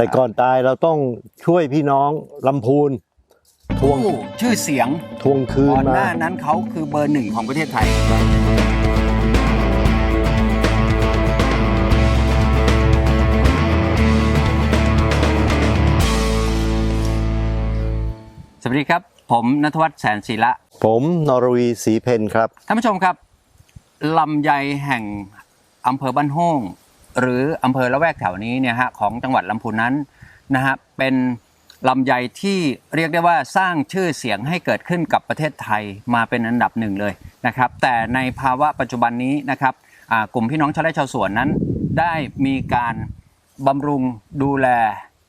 แต่ก่อนตายเราต้องช่วยพี่น้องลำพูนทวงผู้ชื่อเสียงทวงคืนก่อนหมาน้านั้นเขาคือเบอร์หนึ่งของประเทศไทย สวัสดีครับ ผมนัทวัฒน์แสนศิละผมนรวีศรีเพนครับ ท่านผู้ชมครับลำไยแห่งอำเภอบ้านโฮ่ง หรืออำเภอละแวกแถวนี้เนี่ยฮะของจังหวัดลำพูนนั้นนะฮะเป็นลำไยที่เรียกได้ว่าสร้างชื่อเสียงให้เกิดขึ้นกับประเทศไทยมาเป็นอันดับหนึ่งเลยนะครับแต่ในภาวะปัจจุบันนี้นะครับกลุ่มพี่น้องชาวไร่ชาวสวนนั้น ได้มีการบำรุงดูแล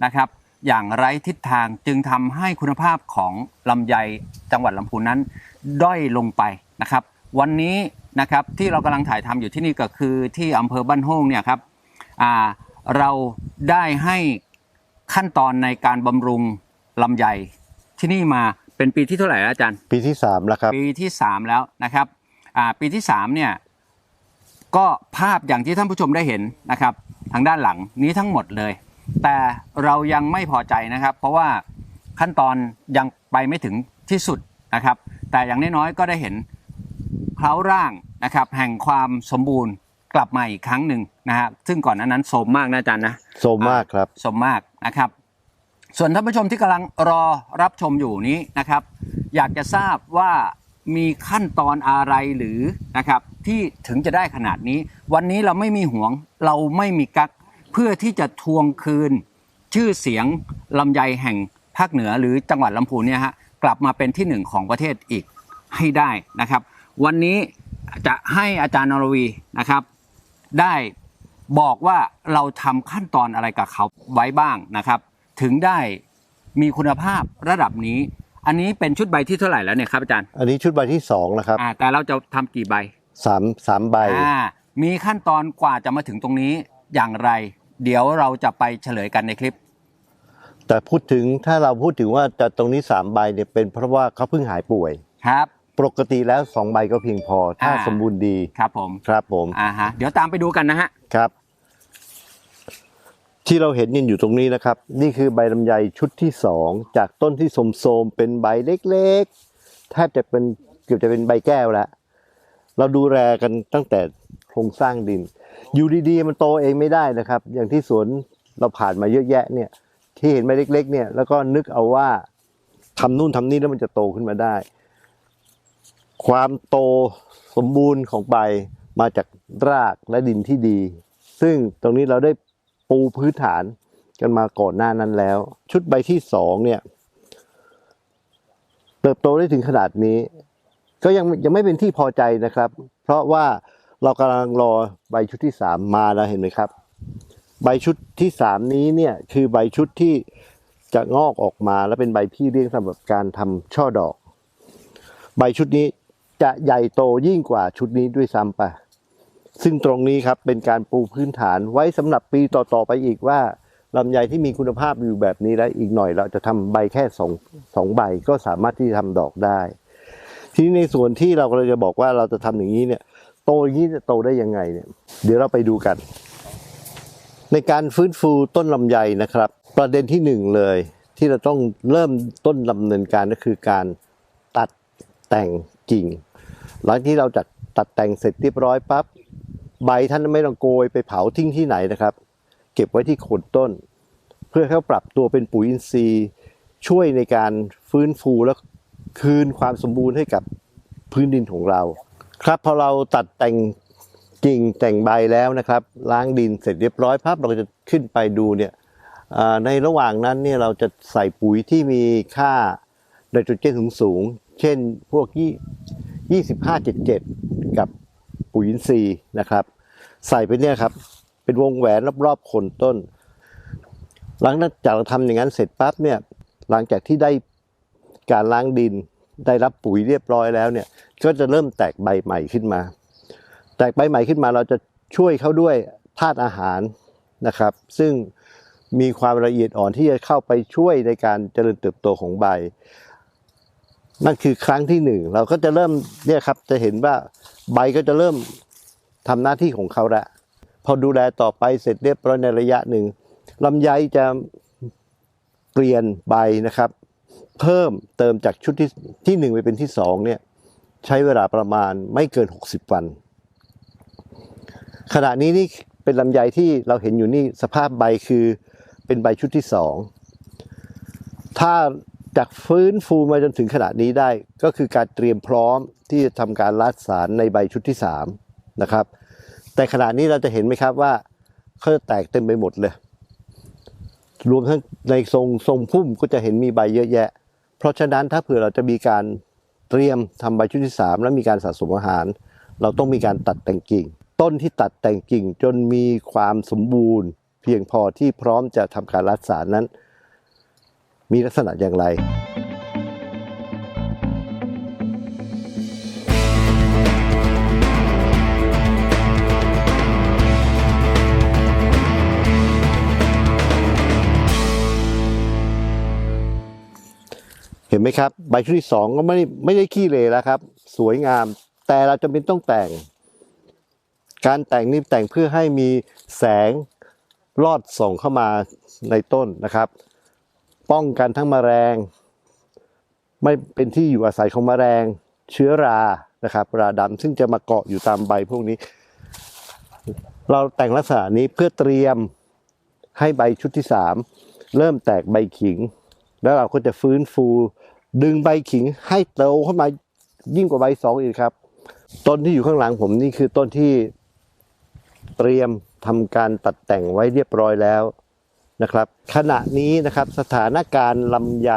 นะครับอย่างไร้ทิศทางจึงทำให้คุณภาพของลำไยจังหวัดลำพูนนั้นด้อยลงไปนะครับ วันนี้นะครับที่เรากำลังถ่ายทำอยู่ที่นี่ก็คือที่อำเภอบ้านโฮ่งเนี่ยครับ เราได้ให้ขั้นตอนในการบำรุงลำไยที่นี่มาเป็นปีที่เท่าไหร่แล้วอาจารย์ ปีที่สามแล้วครับ ปีที่3แล้วนะครับอ่าปีที่3เนี่ยก็ภาพอย่างที่ท่านผู้ชมได้เห็นนะครับ ทางด้านหลังนี้ทั้งหมดเลย แต่เรายังไม่พอใจนะครับ เพราะว่าขั้นตอนยังไปไม่ถึงที่สุดนะครับ แต่อย่างน้อยๆก็ได้เห็นเคล้าร่างนะครับแห่งความสมบูรณ์ กลับมาอีกครั้งหนึ่งนะฮะซึ่งก่อนหนานั้นโสมมากนะอาจารย์นะโซมมากครับสมมากนะครับ ส่วนท่านผู้ชมที่กำลังรอรับชมอยู่นี้นะครับ อยากจะทราบว่ามีขั้นตอนอะไรหรือนะครับที่ถึงจะได้ขนาดนี้ วันนี้เราไม่มีหวงเราไม่มีกักเพื่อที่จะทวงคืน ชื่อเสียงลำไยแห่งภาคเหนือหรือจังหวัดลำพูนเนี่ยฮะกลับมาเป็นที่หนึ่งของประเทศอีกให้ได้นะครับ วันนี้จะให้อาจารย์นรวีนะครับ ได้บอกว่าเราทำขั้นตอนอะไรกับเขาไว้บ้างนะครับ ถึงได้มีคุณภาพระดับนี้ อันนี้เป็นชุดใบที่เท่าไหร่แล้วเนี่ยครับอาจารย์อันนี้ชุดใบที่สองนะครับอ่าแต่เราจะทำกี่ใบสามสามใบอ่ามีขั้นตอนกว่าจะมาถึงตรงนี้อย่างไร เดี๋ยวเราจะไปเฉลยกันในคลิป แต่พูดถึงถ้าเราพูดถึงว่าจะตรงนี้สามใบเนี่ยเป็นเพราะว่าเขาเพิ่งหายป่วยครับ ปกติแล้วสองใบก็เพียงพอ ถ้าอ่า สมบูรณ์ดีครับผมครับผมอ่าฮะเดี๋ยวตามไปดูกันนะฮะครับ ที่เราเห็นยินอยู่ตรงนี้นะครับ นี่คือใบลำไยชุดที่สองจากต้นที่โสมๆเป็นใบเล็กๆแทบจะเป็นเกือบจะเป็นใบแก้วแล้วเราดูแลกันตั้งแต่โครงสร้างดิน อยู่ดีๆมันโตเองไม่ได้นะครับ อย่างที่สวนเราผ่านมาเยอะแยะเนี่ย ที่เห็นใบเล็ก ๆ เนี่ยแล้วก็นึกเอาว่าทำนู่นทำนี่แล้วมันจะโตขึ้นมาได้ ความโตสมบูรณ์ของใบมาจากรากและดินที่ดี ซึ่งตรงนี้เราได้ปูพื้นฐานกันมาก่อนหน้านั้นแล้ว ชุดใบที่สองเนี่ย เติบโตได้ถึงขนาดนี้ ก็ยังยังไม่เป็นที่พอใจนะครับ เพราะว่าเรากำลังรอใบชุดที่สามมาแล้วเห็นไหมครับ ใบชุดที่สามนี้เนี่ยคือใบชุดที่จะงอกออกมาและเป็นใบพี่เลี้ยงสำหรับการทำช่อดอก ใบชุดนี้ จะใหญ่โตยิ่งกว่าชุดนี้ด้วยซ้ำไป ซึ่งตรงนี้ครับเป็นการปูพื้นฐานไว้สำหรับปีต่อๆไปอีกว่าลำไยที่มีคุณภาพอยู่แบบนี้แล้วอีกหน่อยเราจะทำใบแค่สองสองใบก็สามารถที่จะทำดอกได้ ทีนี้ในส่วนที่เรากำลังจะบอกว่าเราจะทำอย่างนี้เนี่ย โตอย่างนี้จะโตได้ยังไงเนี่ย เดี๋ยวเราไปดูกัน ในการฟื้นฟูต้นลำไยนะครับ ประเด็นที่หนึ่งเลยที่เราต้องเริ่มต้นดำเนินการก็คือการตัดแต่งกิ่ง หลังที่เราจัดตัดแต่งเสร็จเรียบร้อยปั๊บใบท่านไม่ต้องโกยไปเผาทิ้งที่ไหนนะครับ เก็บไว้ที่โคนต้น เพื่อเขาปรับตัวเป็นปุ๋ยอินทรีย์ ช่วยในการฟื้นฟูและคืนความสมบูรณ์ให้กับพื้นดินของเรา ครับพอเราตัดแต่งกิ่งแต่งใบแล้วนะครับ ล้างดินเสร็จเรียบร้อยภาพเราจะขึ้นไปดูเนี่ยในระหว่างนั้นเนี่ยเราจะใส่ปุ๋ยที่มีค่าไนโตรเจนสูงสูง เช่นพวกที่ 2577 กับปุ๋ยินทรีย์นะครับ ใส่ไปเนี่ยครับ เป็นวงแหวนรอบๆคนต้น หลังจากเราทำอย่างนั้นเสร็จปั๊บเนี่ยหลังจากที่ได้การล้างดินได้รับปุ๋ยเรียบร้อยแล้วเนี่ย ก็จะเริ่มแตกใบใหม่ขึ้นมา แตกใบใหม่ขึ้นมาเราจะช่วยเขาด้วยธาตุอาหารนะครับ ซึ่งมีความละเอียดอ่อนที่จะเข้าไปช่วยในการเจริญเติบโตของใบ นั่นคือครั้งที่หนึ่งเราก็จะเริ่มเนี่ยครับจะเห็นว่าใบก็จะเริ่มทำหน้าที่ของเขาละพอดูแลต่อไปเสร็จเรียบร้อยในระยะหนึ่งลำไยจะเปลี่ยนใบนะครับ เพิ่มเติมจากชุดที่ที่หนึ่งไปเป็นที่สองเนี่ยใช้เวลาประมาณไม่เกิน 60 วัน ขณะนี้นี่เป็นลำไยที่เราเห็นอยู่นี่สภาพใบคือเป็นใบชุดที่สองถ้า จากฟื้นฟูมาจนถึงขณะนี้ได้ก็คือการเตรียมพร้อมที่จะทำการรัดสารในใบชุดที่สามนะครับ แต่ขณะนี้เราจะเห็นไหมครับว่าเขาจะแตกเต็มไปหมดเลย รวมทั้งในทรงทรงพุ่มก็จะเห็นมีใบเยอะแยะ เพราะฉะนั้นถ้าเผื่อเราจะมีการเตรียมทำใบชุดที่สามแล้วมีการสะสมอาหาร เราต้องมีการตัดแต่งกิ่ง ต้นที่ตัดแต่งกิ่งจนมีความสมบูรณ์ เพียงพอที่พร้อมจะทำการรักษารนั้น มีลักษณะอย่างไรเห็นไหมครับ ใบชุดที่สองก็ไม่ได้ไม่ได้ขี้เหร่แล้วครับ สวยงาม แต่เราจำเป็นต้องแต่ง การแต่งนี่แต่งเพื่อให้มีแสงลอดส่องเข้ามาในต้นนะครับ ป้องกันทั้งแมลงไม่เป็นที่อยู่อาศัยของแมลงเชื้อรานะครับ ราดำซึ่งจะมาเกาะอยู่ตามใบพวกนี้ เราแต่งลักษณะนี้เพื่อเตรียมให้ใบชุดที่สามเริ่มแตกใบขิง แล้วเราก็จะฟื้นฟู ดึงใบขิงให้โตเข้ามายิ่งกว่าใบสองอีกครับ ต้นที่อยู่ข้างหลังผมนี่คือต้นที่เตรียมทำการตัดแต่งไว้เรียบร้อยแล้ว นะครับ ขณะนี้นะครับสถานการณ์ลำไย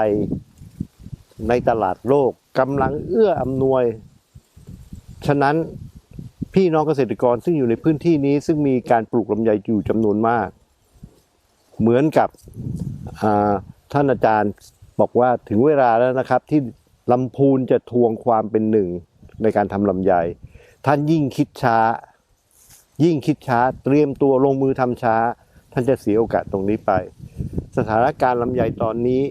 ในตลาดโลกกำลังเอื้ออำนวย ฉะนั้นพี่น้องเกษตรกรซึ่งอยู่ในพื้นที่นี้ซึ่งมีการปลูกลำไยอยู่จำนวนมาก เหมือนกับท่านอาจารย์บอกว่าถึงเวลาแล้วนะครับ ที่ลำพูนจะทวงความเป็นหนึ่งในการทำลำไย ท่านยิ่งคิดช้า ยิ่งคิดช้า เตรียมตัวลงมือทำช้า ท่านจะเสียโอกาสตรงนี้ไป สถานการณ์ลำไยตอนนี้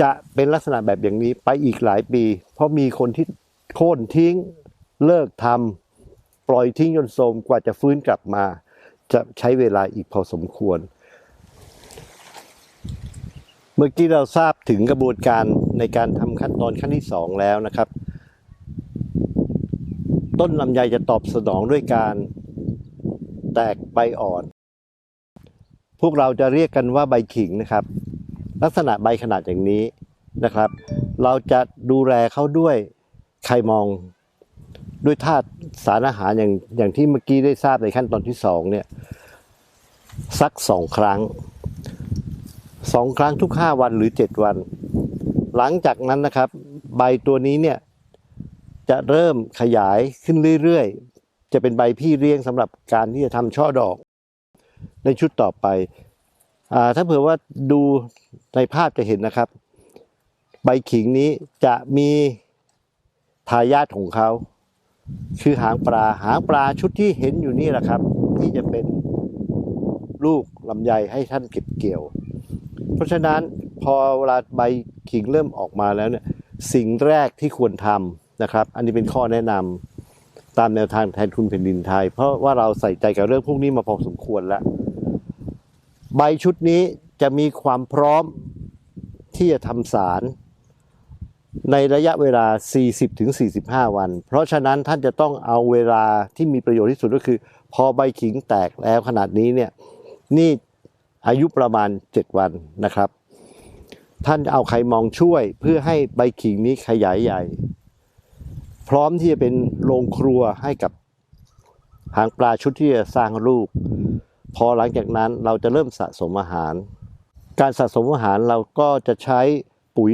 จะเป็นลักษณะแบบอย่างนี้ไปอีกหลายปี เพราะมีคนที่โค่นทิ้งเลิกทำปล่อยทิ้งจนโทรมกว่าจะฟื้นกลับมา จะใช้เวลาอีกพอสมควร เมื่อกี้เราทราบถึงกระบวนการในการทำขั้นตอนขั้นที่สองแล้วนะครับ ต้นลำไยจะตอบสนองด้วยการแตกใบอ่อน วกเราจะเรียกกันว่าใบขิงนะครับ ลักษณะใบขนาดอย่างนี้นะครับ เราจะดูแลเขาด้วยไข่มอง ด้วยธาตุสารอาหารอย่างอย่างที่เมื่อกี้ได้ทราบในขั้นตอนที่สองเนี่ยสักสองครั้งสองครั้งทุกห้าวันหรือเจ็ดวัน หลังจากนั้นนะครับ ใบตัวนี้เนี่ยจะเริ่มขยายขึ้นเรื่อยๆ จะเป็นใบพี่เลี้ยงสำหรับการที่จะทำช่อดอก ในชุดต่อไปอถ้าเผื่อว่าดูในภาพจะเห็นนะครับ ใบขิงนี้จะมีทายาทของเขาคือหางปลาหางปลาชุดที่เห็นอยู่นี่แหละครับ ที่จะเป็นลูกลำไยให้ท่านเก็บเกี่ยว เพราะฉะนั้นพอเวลาใบขิงเริ่มออกมาแล้วเนี่ยสิ่งแรกที่ควรทำนะครับ อันนี้เป็นข้อแนะนำตามแนวทางแทนคุณแผ่นดินไทย เพราะว่าเราใส่ใจกับเรื่องพวกนี้มาพอสมควรแล้ว ใบชุดนี้จะมีความพร้อมที่จะทำสาร ในระยะเวลา 40-45 วัน เพราะฉะนั้นท่านจะต้องเอาเวลาที่มีประโยชน์ที่สุดก็คือ พอใบขิงแตกแล้วขนาดนี้เนี่ยนี่อายุประมาณ 7 วันนะครับ ท่านเอาไขมองช่วยเพื่อให้ใบขิงนี้ขยายใหญ่ พร้อมที่จะเป็นโรงครัวให้กับหางปลาชุดที่จะสร้างลูก พอหลังจากนั้นเราจะเริ่มสะสมอาหาร การสะสมอาหารเราก็จะใช้ปุ๋ย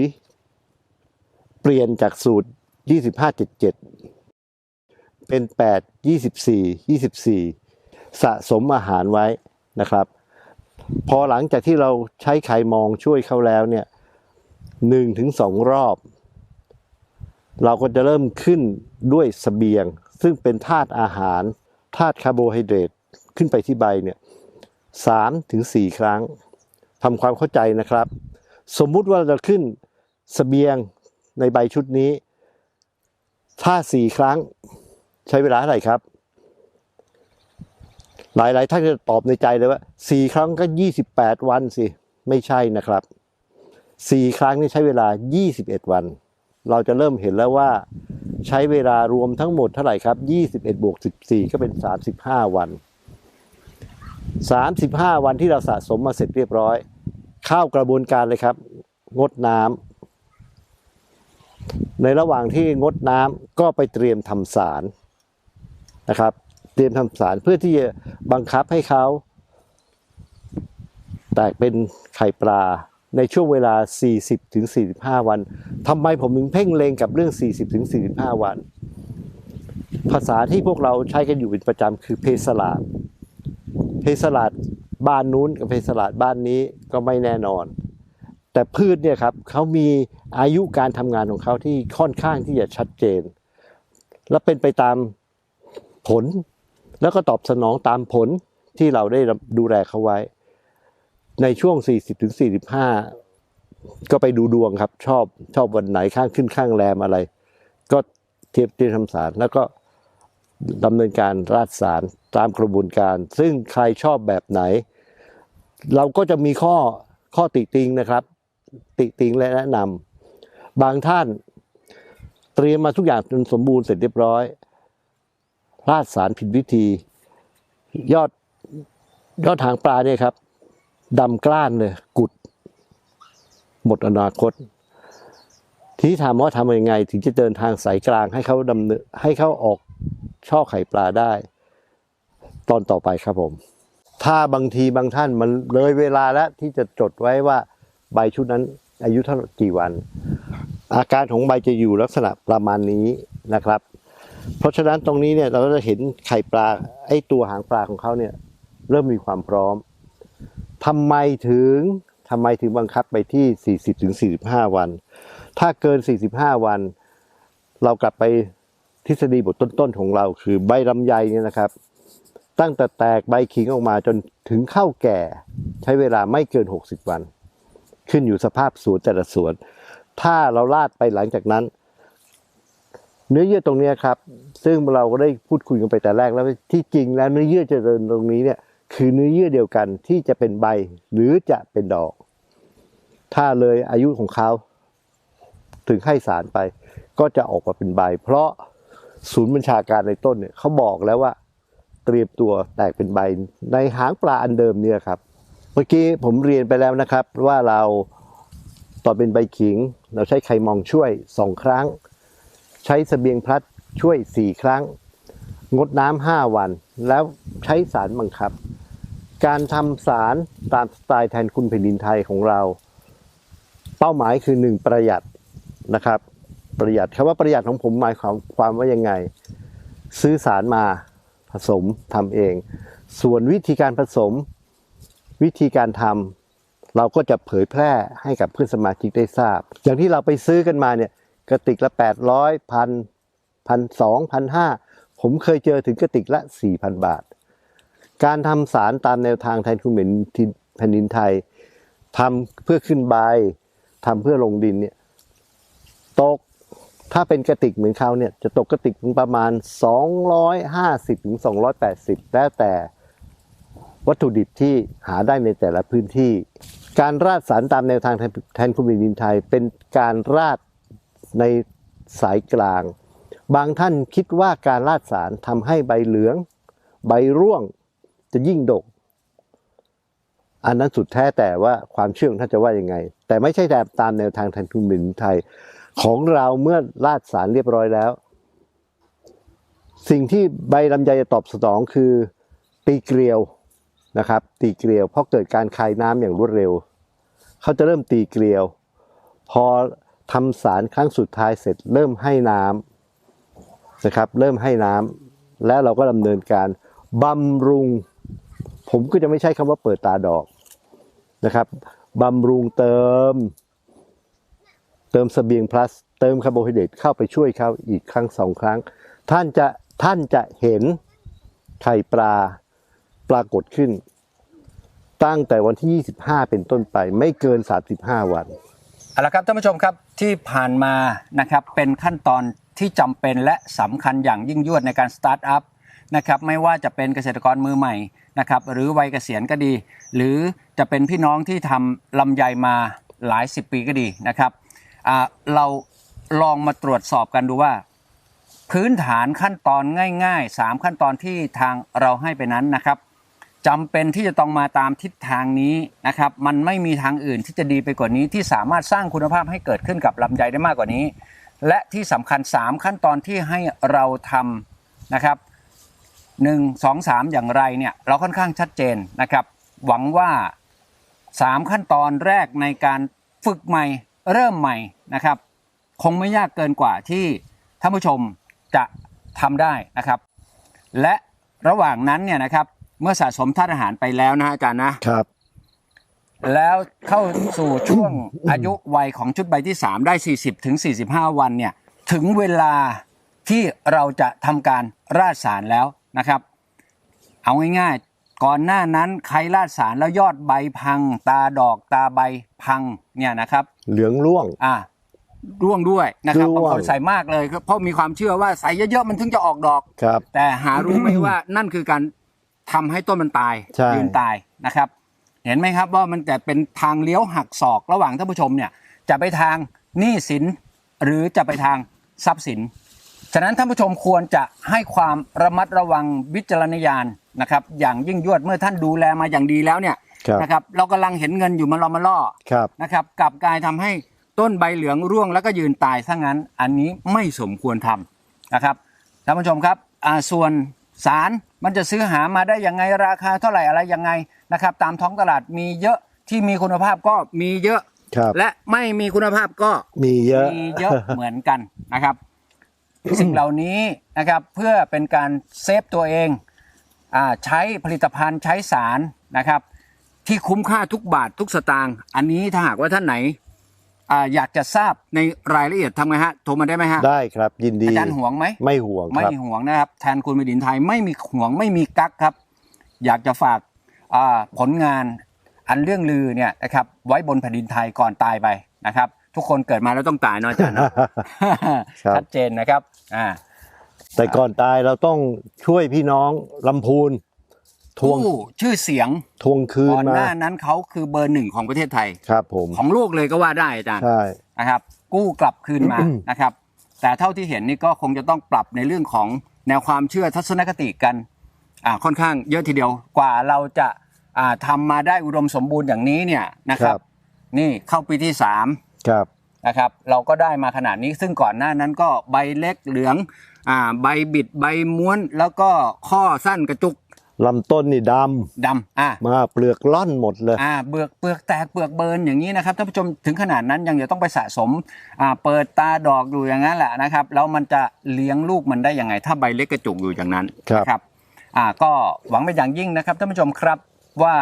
เปลี่ยนจากสูตร 2577 เป็น 8 24 24 สะสมอาหารไว้นะครับ พอหลังจากที่เราใช้ไข่มองช่วยเขาแล้วเนี่ยหนึ่งถึงสองรอบ เราก็จะเริ่มขึ้นด้วยสเสบียง ซึ่งเป็นธาตุอาหารธาตุคาร์โบไฮเดรตขึ้นไปที่ใบเนี่ย สามถึงสี่ครั้งทำความเข้าใจนะครับ สมมุติว่าเราจะขึ้นสเสบียงในใบชุดนี้ ถ้าสี่ครั้งใช้เวลาเท่าไหร่ครับ หลายหลายท่านจะตอบในใจเลยว่าสี่ครั้งก็ยี่สิบแปดวันสิ ไม่ใช่นะครับสี่ครั้งนี่ใช้เวลายี่สิบเอ็ดวัน เราจะเริ่มเห็นแล้วว่าใช้เวลารวมทั้งหมดเท่าไหร่ครับยี่สิบเอ็ดบวกสิบสี่ก็เป็นสามสิบห้าวัน สามสิบห้าวันที่เราสะสมมาเสร็จเรียบร้อย เข้ากระบวนการเลยครับ งดน้ำในระหว่างที่งดน้ำก็ไปเตรียมทำสารนะครับ เตรียมทำสารเพื่อที่จะบังคับให้เขาแตกเป็นไข่ปลาในช่วงเวลา 40ถึง45 วันทำไมผมถึงเพ่งเลงกับเรื่อง 40ถึง45 วัน ภาษาที่พวกเราใช้กันอยู่เป็นประจำคือเพสลาด เพสลาดบ้านนู้นกับเพสลาดบ้านนี้ก็ไม่แน่นอน แต่พืชเนี่ยครับเขามีอายุการทำงานของเขาที่ค่อนข้างที่จะชัดเจน และเป็นไปตามผล แล้วก็ตอบสนองตามผลที่เราได้ดูแลเขาไว้ ในช่วง 40ถึง45 ก็ไปดูดวงครับ ชอบชอบวันไหนข้างขึ้นข้างแรมอะไร ก็เทียบเตรียมทำสารแล้วก็ดำเนินการราดสาร ตามกระบวนการ ซึ่งใครชอบแบบไหน เราก็จะมีข้อข้อติติงนะครับ ติติงและแนะนำบางท่านเตรียมมาทุกอย่างจนสมบูรณ์เสร็จเรียบร้อยราดสารผิดวิธี ยอดยอดหางปลาเนี่ยครับดำกล้านเลยกุด หมดอนาคต ที่ถามว่าทำยังไง ถึงจะเดินทางสายกลางให้เขาดำเนินให้เขาออกช่อไข่ปลาได้ ตอนต่อไปครับผม ถ้าบางทีบางท่านมันเลยเวลาแล้วที่จะจดไว้ว่าใบชุดนั้นอายุเท่ากี่วัน อาการของใบจะอยู่ลักษณะประมาณนี้นะครับ เพราะฉะนั้นตรงนี้เนี่ยเราจะเห็นไข่ปลาไอ้ตัวหางปลาของเขาเนี่ยเริ่มมีความพร้อมทำไมถึงทำไมถึงบังคับไปที่ 40ถึง45 วัน ถ้าเกิน 45 วัน เรากลับไปทฤษฎีบทต้นๆของเรา คือใบลำไยเนี่ยนะครับ ตั้งแต่แตกใบขิงออกมาจนถึงเข้าแก่ ใช้เวลาไม่เกิน 60 วัน ขึ้นอยู่สภาพสวนแต่ละสวน ถ้าเราลาดไปหลังจากนั้น เนื้อเยื่อตรงนี้ครับ ซึ่งเราก็ได้พูดคุยกันไปแต่แรกแล้วที่จริงแล้วเนื้อเยื่อเจริญตรงนี้เนี่ยคือเนื้อเยื่อเดียวกันที่จะเป็นใบหรือจะเป็นดอก ถ้าเลยอายุของเขา ถึงให้สารไป ก็จะออกมาเป็นใบ เพราะศูนย์บัญชาการในต้นเนี่ยเขาบอกแล้วว่า เตรียมตัวแตกเป็นใบในหางปลาอันเดิมเนี่ยครับ เมื่อกี้ผมเรียนไปแล้วนะครับ ว่าเราตอนเป็นใบขิง เราใช้ไข่มองช่วยสองครั้ง ใช้สเสบียงพลัดช่วยสี่ครั้ง งดน้ำห้าวัน แล้วใช้สารบังคับ การทำสารตามสไตล์แทนคุณแผ่นดินไทยของเรา เป้าหมายคือหนึ่งประหยัดนะครับ ประหยัดคำว่าประหยัดของผมหมายความความว่ายังไง ซื้อสารมา ผสมทำเอง ส่วนวิธีการผสมวิธีการทำเราก็จะเผยแพร่ให้กับเพื่อนสมาชิกได้ทราบ อย่างที่เราไปซื้อกันมาเนี่ยกระติกละแปดร้อยพันพันสองพันห้าผมเคยเจอถึงกระติกละสี่พันบาท การทำสารตามแนวทางแทนคุณเหม็นทินแผ่นดินไทยทำเพื่อขึ้นใบทำเพื่อลงดินเนี่ยตก ถ้าเป็นกระติกเหมือนเขาเนี่ยจะตกกระติกประมาณ 250ถึง280 แล้วแต่วัตถุดิบที่หาได้ในแต่ละพื้นที่ การราดสารตามแนวทางแทนทนคุณดินไทย เป็นการราดในสายกลาง บางท่านคิดว่าการราดสารทำให้ใบเหลือง ใบร่วงจะยิ่งดก อันนั้นสุดแท้แต่ว่าความเชื่อของท่านจะว่ายังไง แต่ไม่ใช่แต่ตามแนวทางแทนคุณดินไทย ของเราเมื่อราดสารเรียบร้อยแล้ว สิ่งที่ใบลำไยจะตอบสนองคือตีเกลียวนะครับ ตีเกลียวเพราะเกิดการคายน้ำอย่างรวดเร็ว เขาจะเริ่มตีเกลียว พอทำสารครั้งสุดท้ายเสร็จเริ่มให้น้ำนะครับ เริ่มให้น้ำแล้วเราก็ดำเนินการบำรุง ผมก็จะไม่ใช้คำว่าเปิดตาดอกนะครับบำรุงเติม เติมเสบียงพลัส เติมคาร์โบไฮเดรตเข้าไปช่วยเขาอีกครั้งสองครั้ง ท่านจะท่านจะเห็นไข่ปลาปรากฏขึ้น ตั้งแต่วันที่ 25 เป็นต้นไป ไม่เกิน 35 วันเอาละครับท่านผู้ชมครับที่ผ่านมานะครับเป็นขั้นตอนที่จำเป็นและสำคัญอย่างยิ่งยวดในการสตาร์ทอัพนะครับไม่ว่าจะเป็นเกษตรกรมือใหม่นะครับหรือวัยเกษียณก็ดี หรือจะเป็นพี่น้องที่ทำลำไยมาหลายสิบปีก็ดีนะครับ อ่าเราลองมาตรวจสอบกันดูว่า พื้นฐานขั้นตอนง่ายๆ 3 ขั้นตอนที่ทางเราให้ไปนั้นนะครับจำเป็นที่จะต้องมาตามทิศทางนี้นะครับ มันไม่มีทางอื่นที่จะดีไปกว่านี้ ที่สามารถสร้างคุณภาพให้เกิดขึ้นกับลำไยได้มากกว่านี้ และที่สำคัญ 3 ขั้นตอนที่ให้เราทำนะครับ1 2 3อย่างไรเนี่ยเราค่อนข้างชัดเจนนะครับ หวังว่า 3 ขั้นตอนแรกในการฝึกใหม่ เริ่มใหม่นะครับ คงไม่ยากเกินกว่าที่ท่านผู้ชมจะทำได้นะครับ และระหว่างนั้นเนี่ยนะครับ เมื่อสะสมธาตุอาหารไปแล้วนะอาจารย์นะครับ แล้วเข้าสู่ช่วงอายุวัยของชุดใบที่ 3 ได้ 40ถึง45 วันเนี่ยถึงเวลาที่เราจะทำการราดสารแล้วนะครับ เอาง่ายๆ ก่อนหน้านั้นใครราดสารแล้วยอดใบพัง ตาดอกตาใบพังเนี่ยนะครับ เหลืองร่วง อ่าร่วงด้วยนะครับร่วง บางคนใส่มากเลยครับเพราะมีความเชื่อว่าใส่เยอะๆมันถึงจะออกดอก ครับ แต่หารู้ไหมว่านั่นคือการทำให้ต้นมันตายใช่ ยืนตายนะครับ เห็นไหมครับว่ามันจะเป็นทางเลี้ยวหักศอกระหว่างท่านผู้ชมเนี่ย จะไปทางหนี้สินหรือจะไปทางทรัพย์สิน ฉะนั้นท่านผู้ชมควรจะให้ความระมัดระวังวิจารณญาณ นะครับอย่างยิ่งยวดเมื่อท่านดูแลมาอย่างดีแล้วเนี่ยครับนะครับเรากำลังเห็นเงินอยู่มาล่อมาล่อครับ นะครับกลับกลายทำให้ต้นใบเหลืองร่วงแล้วก็ยืนตายซะงั้น อันนี้ไม่สมควรทำนะครับท่านผู้ชมครับอ่าส่วนสารมันจะซื้อหามาได้ยังไงราคาเท่าไหร่อะไรยังไงนะครับ ตามท้องตลาดมีเยอะที่มีคุณภาพก็มีเยอะ ครับ และไม่มีคุณภาพก็ มีเยอะ มีเยอะเหมือนกันนะครับ สิ่งเหล่านี้นะครับเพื่อเป็นการเซฟตัวเองอา ใช้ผลิตภัณฑ์ใช้สารนะครับ ที่คุ้มค่าทุกบาททุกสตางค์อันนี้ถ้าหากว่าท่านไหนอาอยากจะทราบในรายละเอียดทำไงฮะโทรมาได้ไหมฮะได้ครับ ยินดีอาจารย์ห่วงไหมไม่ห่วงไม่ครับห่วงนะครับ แทนคุณมดินไทยไม่มีห่วงไม่มีกักครับ อยากจะฝากอ่าผลงานอันเรื่องลือเนี่ยนะครับไว้บนแผ่นดินไทยก่อนตายไปนะครับ ทุกคนเกิดมาแล้วต้องตายเนาะอาจารย์เนาะครับชัดเจนนะครับอ่า แต่ก่อนตายเราต้องช่วยพี่น้องลำพูนทวงกู้ชื่อเสียงทวงคืนก่อนมาหน้านั้นเขาคือเบอร์หนึ่งของประเทศไทย ครับผม ของโลกเลยก็ว่าได้อาจารย์ใช่ นะครับ กู้กลับคืนมา นะครับ แต่เท่าที่เห็นนี่ก็คงจะต้องปรับในเรื่องของแนวความเชื่อทัศนคติกันอ่าค่อนข้างเยอะทีเดียวกว่าเราจะอ่าทำมาได้อุดมสมบูรณ์อย่างนี้เนี่ยนะครับนี่เข้าปีที่สาม ครับ นะครับเราก็ได้มาขนาดนี้ซึ่งก่อนหน้านั้นก็ใบเล็กเหลือง อ่าใบบิดใบม้วนแล้วก็ข้อสั้นกระจุกลำต้นนี่ดดำอ่าำมาเปลือกล่อนหมดเลย อ่าเปลือกเปลือกแตกเปลือกเบิร์นอย่างนี้นะครับท่านผู้ชมถึงขนาดนั้นยังจะต้องไปสะสมอ่าเปิดตาดอกอยู่อย่างนั้นแหละนะครับแล้วมันจะเลี้ยงลูกมันได้ยังไง ถ้าใบเล็กกระจุกอยู่อย่างนั้นครับ นะครับอ่าก็หวังเป็นอย่างยิ่งนะครับท่านผู้ชมครับว่า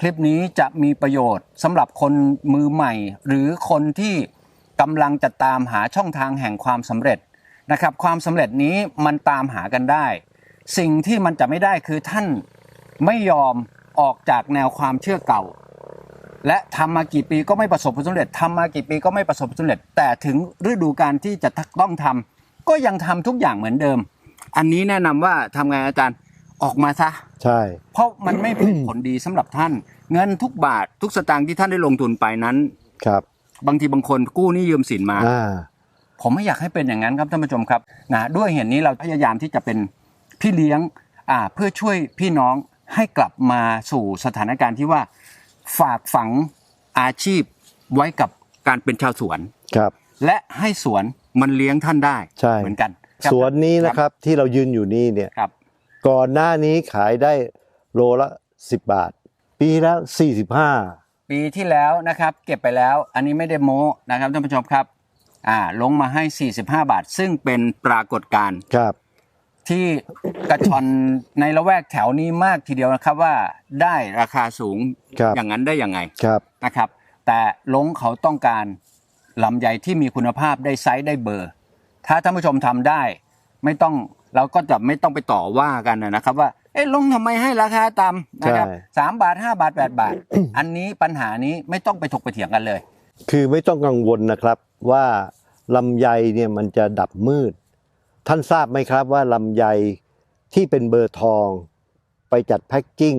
คลิปนี้จะมีประโยชน์สำหรับคนมือใหม่ หรือคนที่กำลังจะตามหาช่องทางแห่งความสำเร็จ นะครับความสำเร็จนี้มันตามหากันได้ สิ่งที่มันจะไม่ได้คือท่านไม่ยอมออกจากแนวความเชื่อเก่า และทำมากี่ปีก็ไม่ประสบผลสำเร็จทำมากี่ปีก็ไม่ประสบผลสำเร็จ แต่ถึงฤดูการที่จะต้องทำก็ยังทำทุกอย่างเหมือนเดิม อันนี้แนะนำว่าทำไงอาจารย์ออกมาซะใช่ เพราะมันไม่เป็นผลดีสำหรับท่าน เงินทุกบาททุกสตางค์ที่ท่านได้ลงทุนไปนั้นครับ บางทีบางคนกู้หนี่ยืมสินมาอ่า ผมไม่อยากให้เป็นอย่างนั้นครับท่านผู้ชมครับนะด้วยเหตุนี้เราพยายามที่จะเป็นพี่เลี้ยงอ่าเพื่อช่วยพี่น้องให้กลับมาสู่สถานการณ์ที่ว่าฝากฝังอาชีพไว้กับการเป็นชาวสวน ครับ และให้สวนมันเลี้ยงท่านได้ใช่ เหมือนกันครับ สวนนี้นะครับที่เรายืนอยู่นี่เนี่ยครับ ก่อนหน้านี้ขายได้โลละ 10 บาท ปีแล้ว 45 ปีที่แล้วนะครับ เก็บไปแล้วอันนี้ไม่ได้โม้นะครับท่านผู้ชมครับ อ่าลงมาให้ 45 บาท ซึ่งเป็นปรากฏการณ์ครับ ที่กระชอนในละแวกแถวนี้มากทีเดียวนะครับว่าได้ราคาสูงครับ อย่างนั้นได้ยังไงครับ นะครับ แต่ลงเขาต้องการลำไยที่มีคุณภาพได้ไซส์ได้เบอร์ ถ้าท่านผู้ชมทำได้ ไม่ต้องเราก็จะไม่ต้องไปต่อว่ากันนะครับ ว่าเอ๊ะลงทำไมให้ราคาต่ำนะครับใช่ สามบาทห้าบาทแปดบาท อันนี้ปัญหานี้ไม่ต้องไปถกไปเถียงกันเลย คือไม่ต้องกังวลนะครับ ว่าลำไยเนี่ยมันจะดับมืด ท่านทราบไหมครับว่าลำไยที่เป็นเบอร์ทอง ไปจัดแพ็กกิ้ง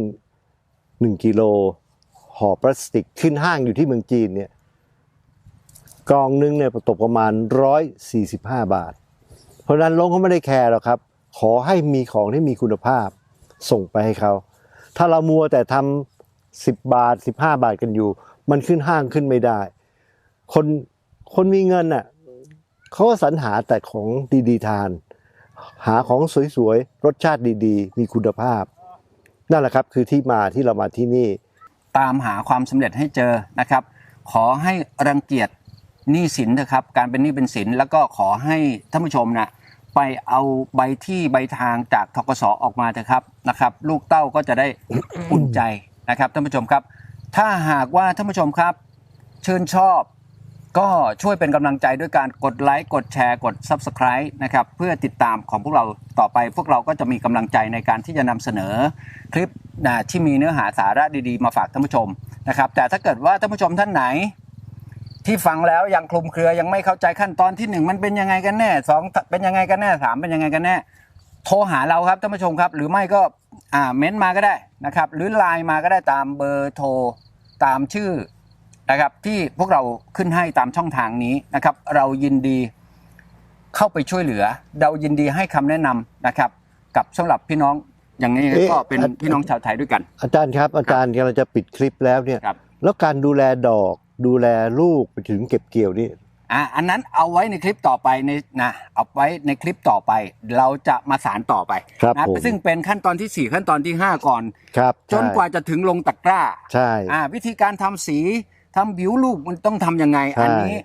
หนึ่งกิโลห่อพลาสติกขึ้นห้างอยู่ที่เมืองจีนเนี่ยกองนึงเนี่ยตกประมาณร้อยสี่สิบห้าบาท เพราะฉะนั้นลงเขาไม่ได้แคร์หรอกครับ ขอให้มีของที่มีคุณภาพส่งไปให้เขา ถ้าเรามัวแต่ทำสิบบาทสิบห้าบาทกันอยู่ มันขึ้นห้างขึ้นไม่ได้ คน คนมีเงินน่ะเขาก็สรรหาแต่ของดีๆทาน หาของสวยๆ รสชาติดีๆ มีคุณภาพ นั่นแหละครับคือที่มาที่เรามาที่นี่ ตามหาความสำเร็จให้เจอนะครับ ขอให้รังเกียจหนี้สินนะครับ การเป็นหนี้เป็นสินแล้วก็ขอให้ท่านผู้ชมนะไปเอาใบที่ใบทางจากทกสออกมาเถอะครับนะครับ ลูกเต้าก็จะได้อุ่นใจนะครับท่านผู้ชมครับ ถ้าหากว่าท่านผู้ชมครับ ชื่นชอบ ก็ช่วยเป็นกำลังใจด้วยการกดไลค์กดแชร์กด Subscribe นะครับเพื่อติดตามของพวกเราต่อไป พวกเราก็จะมีกำลังใจในการที่จะนำเสนอคลิปนะที่มีเนื้อหาสาระดีๆ มาฝากท่านผู้ชมนะครับแต่ถ้าเกิดว่าท่านผู้ชมท่านไหน ที่ฟังแล้วยังคลุมเครือยังไม่เข้าใจขั้นตอนที่หนึ่งมันเป็นยังไงกันแน่สองเป็นยังไงกันแน่สามเป็นยังไงกันแน่โทรหาเราครับท่านผู้ชมครับ หรือไม่ก็อ่าเม้นต์มาก็ได้นะครับหรือไลน์มาก็ได้ตามเบอร์โทรตามชื่อ นะครับที่พวกเราขึ้นให้ตามช่องทางนี้นะครับเรายินดีเข้าไปช่วยเหลือ เรายินดีให้คำแนะนำนะครับ กับสำหรับพี่น้องอย่างนี้เอ๊ะ ก็เป็นอะพี่น้องชาวไทยด้วยกัน อาจารย์ครับ อาจารย์กำลังจะปิดคลิปแล้วเนี่ย ครับ แล้วการดูแลดอก ดูแลลูกไปถึงเก็บเกี่ยวนี่ อะอันนั้นเอาไว้ในคลิปต่อไปในนะเอาไว้ในคลิปต่อไป เราจะมาสารต่อไปครับนะผม ซึ่งเป็นขั้นตอนที่4ขั้นตอนที่5ก่อน ครับจนใช่กว่าจะถึงลงตะกร้า ใช่ อ่าวิธีการทำสี ทำบิวลูกมันต้องทำยังไง ใช่ อันนี้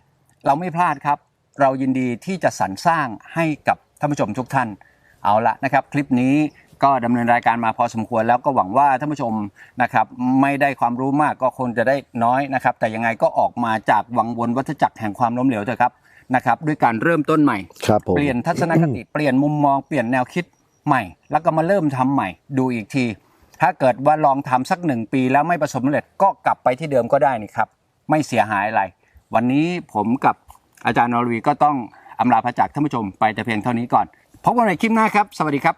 เราไม่พลาดครับ เรายินดีที่จะสรรสร้างให้กับท่านผู้ชมทุกท่านเอาละนะครับ คลิปนี้ก็ดำเนินรายการมาพอสมควรแล้วก็หวังว่าท่านผู้ชมนะครับ ไม่ได้ความรู้มากก็คงจะได้น้อยนะครับ แต่ยังไงก็ออกมาจากวังวนวัฏจักรแห่งความล้มเหลวเถอะครับนะครับ ด้วยการเริ่มต้นใหม่ ครับผม เปลี่ยนทัศนคติ เปลี่ยนมุมมองเปลี่ยนแนวคิดใหม่ แล้วก็มาเริ่มทำใหม่ดูอีกที ถ้าเกิดว่าลองทำสักหนึ่งปีแล้วไม่ประสบความสำเร็จก็กลับไปที่เดิมก็ได้นี่ครับ ไม่เสียหายอะไร วันนี้ผมกับอาจารย์นรวีก็ต้องอำลาพระจากท่านผู้ชมไปแต่เพียงเท่านี้ก่อนพบกันในคลิปหน้าครับ สวัสดีครับ